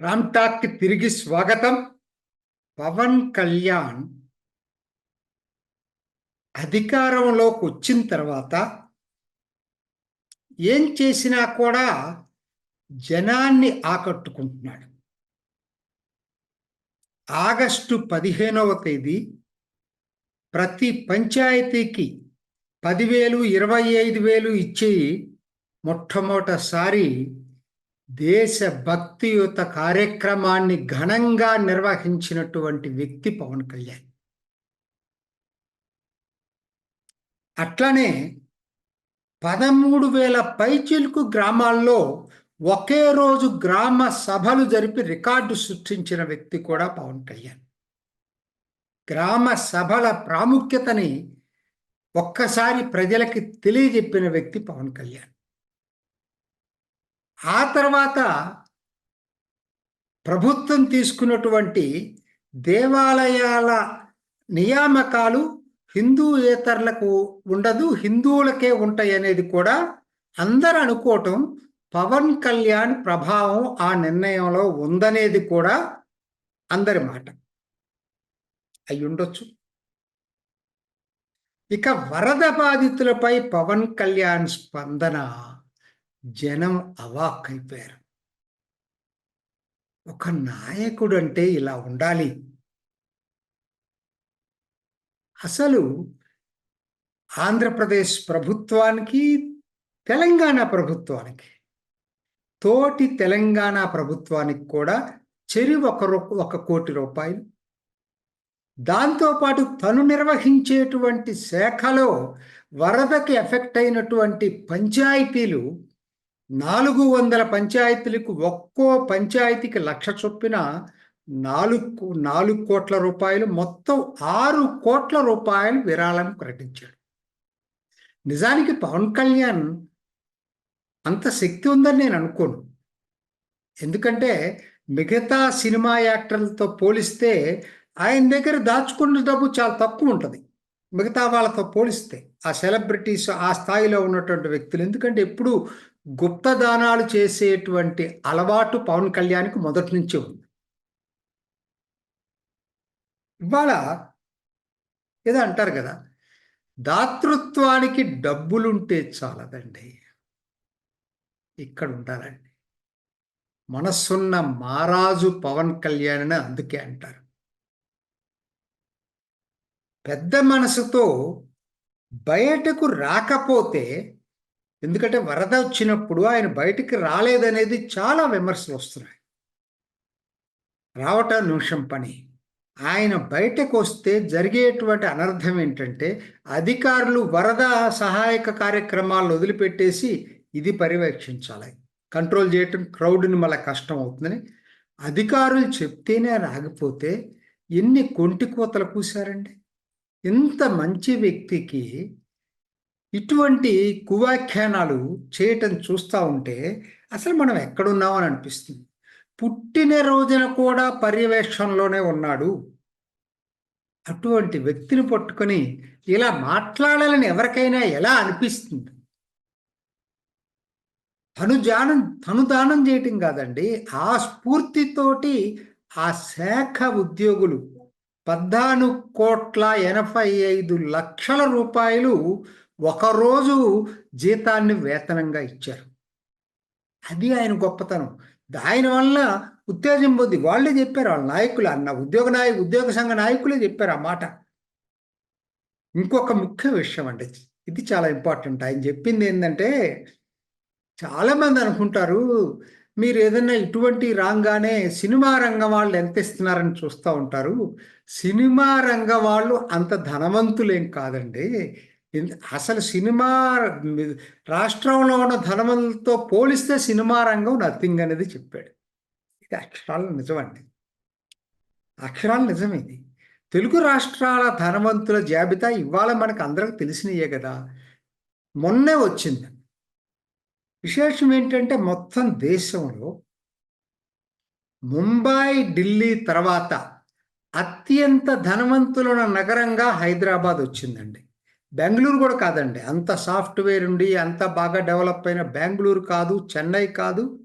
Ram talk తిరిగి స్వాగతం. పవన్ కళ్యాణ్ అధికారంలోకి వచ్చిన తర్వాత ఏం చేసినా కూడా జనాన్ని ఆకట్టుకుంటున్నాడు. ఆగస్టు పదిహేనవ తేదీ ప్రతి పంచాయతీకి పదివేలు ఇరవై ఐదు వేలు ఇచ్చి మొట్టమొదటిసారి దేశ భక్తియుత కార్యక్రమాన్ని ఘనంగా నిర్వహించినటువంటి వ్యక్తి పవన్ కళ్యాణ్. అట్లనే పదమూడు వేల పైచిలుకు గ్రామాల్లో ఒకే రోజు గ్రామ సభలు జరిపి రికార్డు సృష్టించిన వ్యక్తి కూడా పవన్ కళ్యాణ్. గ్రామ సభల ప్రాముఖ్యతని ఒక్కసారి ప్రజలకి తెలియజెప్పిన వ్యక్తి పవన్ కళ్యాణ్. ఆ తర్వాత ప్రభుత్వం తీసుకున్నటువంటి దేవాలయాల నియామకాలు హిందూయేతరులకు ఉండదు హిందువులకే ఉంటాయి అనేది కూడా అందరు అనుకోవటం పవన్ కళ్యాణ్ ప్రభావం ఆ నిర్ణయంలో ఉందనేది కూడా అందరి మాట. అయి ఉండొచ్చు ఇక వరద బాధితులపై పవన్ కళ్యాణ్ స్పందన జనం అవాక్కైపోయారు. ఒక నాయకుడు అంటే ఇలా ఉండాలి. అసలు ఆంధ్రప్రదేశ్ ప్రభుత్వానికి తెలంగాణ ప్రభుత్వానికి తోటి తెలంగాణ ప్రభుత్వానికి కూడా చెరి ఒక ఒక కోటి రూపాయలు దాంతోపాటు తను నిర్వహించేటువంటి శాఖలో వరదకి ఎఫెక్ట్ అయినటువంటి పంచాయతీలు నాలుగు వందల పంచాయతీలకు ఒక్కో పంచాయతీకి లక్ష చొప్పున నాలుగు నాలుగు కోట్ల రూపాయలు మొత్తం ఆరు కోట్ల రూపాయలు విరాళం ప్రకటించాడు. నిజానికి పవన్ కళ్యాణ్ అంత శక్తి ఉందని నేను అనుకోను. ఎందుకంటే మిగతా సినిమా యాక్టర్లతో పోలిస్తే ఆయన దగ్గర దాచుకున్న డబ్బు చాలా తక్కువ ఉంటుంది. మిగతా వాళ్ళతో పోలిస్తే ఆ సెలబ్రిటీస్ ఆ స్థాయిలో ఉన్నటువంటి వ్యక్తులు. ఎందుకంటే ఎప్పుడు గుప్తదానాలు చేసేటువంటి అలవాటు పవన్ కళ్యాణ్కి మొదటి నుంచే ఉంది. ఇవాళ ఏదో అంటారు కదా దాతృత్వానికి డబ్బులుంటే చాలదండి. ఇక్కడ ఉండాలండి మనస్సున్న మారాజు పవన్ కళ్యాణ్ అని అందుకే అంటారు. పెద్ద మనసుతో బయటకు రాకపోతే ఎందుకంటే వరద వచ్చినప్పుడు ఆయన బయటికి రాలేదనేది చాలా విమర్శలు వస్తున్నాయి. రావటం నిమిషం పని. ఆయన బయటకు వస్తే జరిగేటువంటి అనర్థం ఏంటంటే అధికారులు వరద సహాయక కార్యక్రమాలను వదిలిపెట్టేసి ఇది పర్యవేక్షించాలి. కంట్రోల్ చేయటం క్రౌడ్ని మళ్ళీ కష్టం అవుతుందని. అధికారులు చెప్తేనే రాకపోతే ఎన్ని కొంటి కోతలు కూశారండి ఇంత మంచి వ్యక్తికి ఇటువంటి కువాఖ్యానాలు చేయటం చూస్తూ ఉంటే అసలు మనం ఎక్కడున్నామని అనిపిస్తుంది. పుట్టిన రోజున కూడా పర్యవేక్షణలోనే ఉన్నాడు. అటువంటి వ్యక్తిని పట్టుకొని ఇలా మాట్లాడాలని ఎవరికైనా ఎలా అనిపిస్తుంది? తను జానం తను దానం చేయటం కాదండి ఆ స్ఫూర్తితోటి ఆ శాఖ ఉద్యోగులు పద్నాలుగు కోట్ల ఎనభై ఐదు లక్షల రూపాయలు ఒకరోజు జీతాన్ని వేతనంగా ఇచ్చారు. అది ఆయన గొప్పతనం. ఆయన వల్ల ఉత్తేజం పొంది వాళ్ళే చెప్పారు వాళ్ళ నాయకులు అన్న ఉద్యోగ నాయకు ఉద్యోగ సంఘ నాయకులే చెప్పారు ఆ మాట. ఇంకొక ముఖ్య విషయం అండి ఇది చాలా ఇంపార్టెంట్. ఆయన చెప్పింది ఏంటంటే చాలామంది అనుకుంటారు మీరు ఏదైనా ఇటువంటి రాగానే సినిమా రంగం వాళ్ళు ఎంత ఇస్తున్నారని చూస్తూ ఉంటారు. సినిమా రంగం వాళ్ళు అంత ధనవంతులేం కాదండి. అసలు సినిమా రాష్ట్రంలో ఉన్న ధనవంతులతో పోలిస్తే సినిమా రంగం నథింగ్ అనేది చెప్పాడు. ఇది అక్షరాలు నిజమండి. అక్షరాలు నిజం ఇది. తెలుగు రాష్ట్రాల ధనవంతుల జాబితా ఇవాళ మనకు అందరికి తెలిసినయే కదా. మొన్నే వచ్చింది. విశేషం ఏంటంటే మొత్తం దేశంలో ముంబై ఢిల్లీ తర్వాత అత్యంత ధనవంతుల నగరంగా హైదరాబాద్ వచ్చిందండి. బెంగళూరు కూడా కాదండి. అంత సాఫ్ట్వేర్ ఉండి అంత బాగా డెవలప్ అయిన బెంగళూరు కాదు చెన్నై కాదు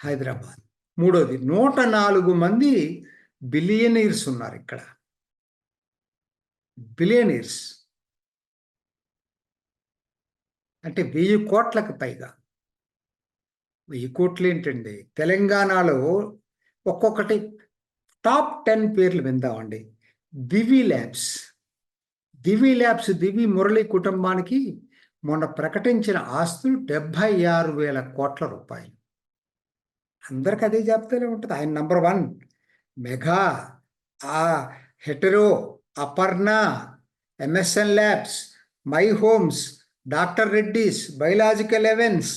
హైదరాబాద్. మూడోది నూట నాలుగు మంది బిలియనీర్స్ ఉన్నారు ఇక్కడ. బిలియనీర్స్. అంటే వెయ్యి కోట్లకు పైగా. వెయ్యి కోట్లు ఏంటండి? తెలంగాణలో ఒక్కొక్కటి టాప్ టెన్ పేర్లు విందామండి. దివి ల్యాబ్స్. దివి ల్యాబ్స్ దివి మురళి కుటుంబానికి మొన్న ప్రకటించిన ఆస్తులు డెబ్భై ఆరు వేల కోట్ల రూపాయలు. అందరికి అదే చెప్తూనే ఉంటుంది. ఆయన నంబర్ వన్. మెగా ఆ Hetero Aparna MSN labs my homes doctor Reddy's biological Evans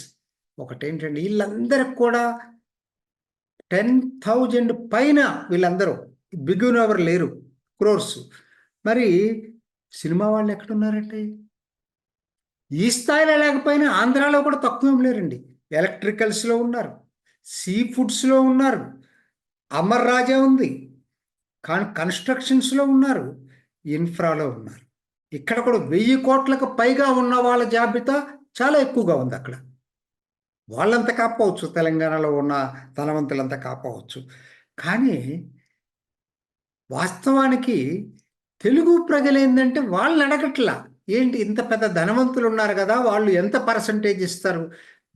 ఒకటేంటండి వీళ్ళందరికి కూడా టెన్ థౌజండ్ పైన వీళ్ళందరూ బిగిన్ ఎవరు లేరు క్రోర్స్. మరి సినిమా వాళ్ళు ఎక్కడున్నారండి? ఈ స్థాయిలో లేకపోయినా ఆంధ్రాలో కూడా తక్కువ ఏం లేరండి. ఎలక్ట్రికల్స్లో ఉన్నారు సీ ఫుడ్స్లో ఉన్నారు అమర్ రాజా ఉంది కాన్ కన్స్ట్రక్షన్స్లో ఉన్నారు ఇన్ఫ్రాలో ఉన్నారు. ఇక్కడ కూడా వెయ్యి కోట్లకు పైగా ఉన్న వాళ్ళ జాబితా చాలా ఎక్కువగా ఉంది అక్కడ. వాళ్ళంతా కాపవచ్చు తెలంగాణలో ఉన్న ధనవంతులంతా కాపవచ్చు కానీ వాస్తవానికి తెలుగు ప్రజలు ఏంటంటే వాళ్ళని అడగట్లా. ఏంటి ఇంత పెద్ద ధనవంతులు ఉన్నారు కదా వాళ్ళు ఎంత పర్సంటేజ్ ఇస్తారు?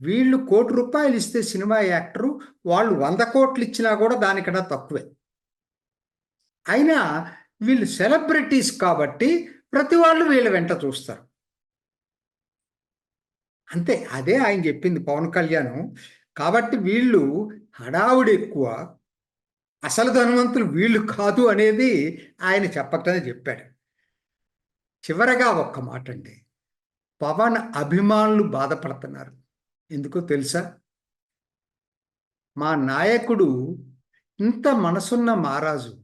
వీళ్ళు కోటి రూపాయలు ఇస్తే సినిమా యాక్టరు వాళ్ళు వంద కోట్లు ఇచ్చినా కూడా దానికన్నా తక్కువే. అయినా వీళ్ళు సెలబ్రిటీస్ కాబట్టి ప్రతి వాళ్ళు వీళ్ళ వెంట చూస్తారు. అంతే అదే ఆయన చెప్పింది పవన్ కళ్యాణ్. కాబట్టి వీళ్ళు హడావుడి ఎక్కువ. అసలు ధనవంతులు వీళ్ళు కాదు అనేది ఆయన చెప్పకనే చెప్పాడు. చివరగా ఒక్క మాట అండి పవన్ అభిమానులు బాధపడుతున్నారు. ఎందుకో తెలుసా? మా నాయకుడు ఇంత మనసున్న మహారాజు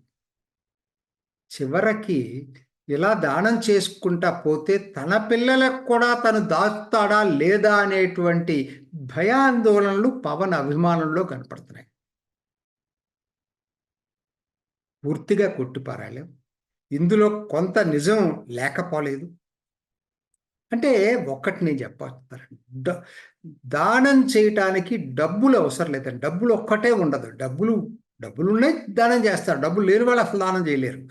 చివరికి ఇలా దానం చేసుకుంటా పోతే తన పిల్లలకు కూడా తను దాస్తాడా లేదా అనేటువంటి భయాందోళనలు పవన్ అభిమానుల్లో కనపడుతున్నాయి. పూర్తిగా కొట్టిపారాలేం ఇందులో కొంత నిజం లేకపోలేదు. అంటే ఒక్కటి నేను చెప్పారండి దానం చేయటానికి డబ్బులు అవసరం లేదండి. డబ్బులు ఒక్కటే ఉండదు. డబ్బులు డబ్బులు ఉన్నాయి దానం చేస్తారు. డబ్బులు లేని వాళ్ళు అసలు దానం చేయలేరు.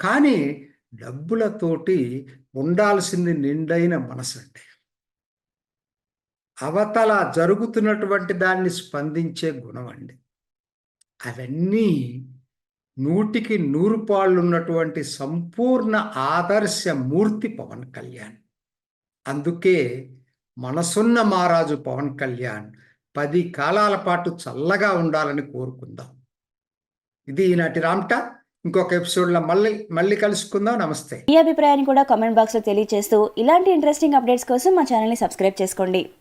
కానీ డబ్బులతోటి ఉండాల్సింది నిండైన మనసు అండి అవతల జరుగుతున్నటువంటి దాన్ని స్పందించే గుణం అండి అవన్నీ నూటికి నూరు పాళ్ళు ఉన్నటువంటి సంపూర్ణ ఆదర్శ మూర్తి పవన్ కళ్యాణ్. అందుకే మనసున్న మహారాజు పవన్ కళ్యాణ్ పది కాలాల పాటు చల్లగా ఉండాలని కోరుకుందాం. ఇది ఈనాటి రామ్టా ఇంకొక ఎపిసోడ్లో మళ్ళీ మళ్ళీ కలుసుకుందాం. నమస్తే. మీ అభిప్రాయాన్ని కూడా కామెంట్ బాక్స్లో తెలియజేస్తూ ఇలాంటి ఇంట్రెస్టింగ్ అప్డేట్స్ కోసం మా ఛానల్ని సబ్స్క్రైబ్ చేసుకోండి.